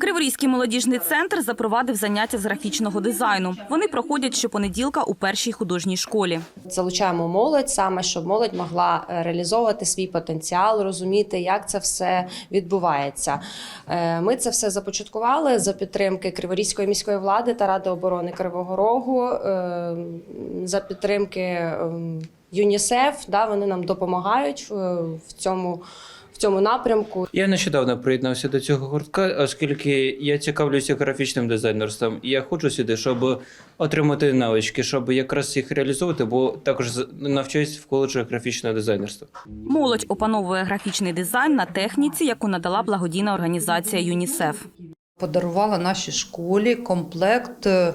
Криворізький молодіжний центр запровадив заняття з графічного дизайну. Вони проходять щопонеділка у першій художній школі. залучаємо молодь саме, щоб молодь могла е, реалізовувати свій потенціал, розуміти, як це все відбувається. Е, Ми це все започаткували за підтримки Криворізької міської влади та Ради оборони Кривого Рогу, е, за підтримки ем, ЮНІСЕФ. Да, вони нам допомагають е, в цьому. В цьому напрямку Я нещодавно приєднався до цього гуртка, оскільки я цікавлюся графічним дизайнерством. І я ходжу сюди, щоб отримати навички, щоб якраз їх реалізовувати, бо також з- навчаюсь в коледжі графічного дизайнерства. Молодь опановує графічний дизайн на техніці, яку надала благодійна організація ЮНІСЕФ. Подарувала нашій школі комплект е,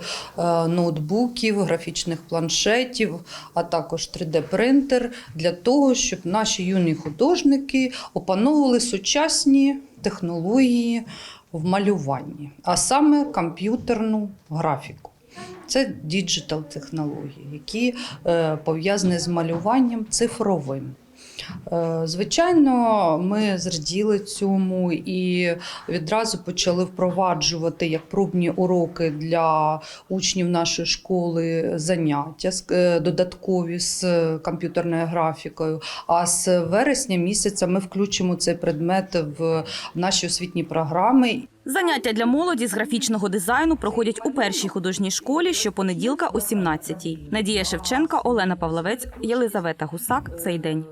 ноутбуків, графічних планшетів, а також 3D-принтер для того, щоб наші юні художники опановували сучасні технології в малюванні, а саме комп'ютерну графіку. Це діджитал технології, які е, пов'язані з малюванням цифровим. Е, Звичайно, ми зраділи цьому і відразу почали впроваджувати як пробні уроки для учнів нашої школи заняття е, додаткові з комп'ютерною графікою. А з вересня місяця ми включимо цей предмет в наші освітні програми. Заняття для молоді з графічного дизайну проходять у першій художній школі щопонеділка о 17-й. Надія Шевченка, Олена Павловець, Єлизавета Гусак. Цей день.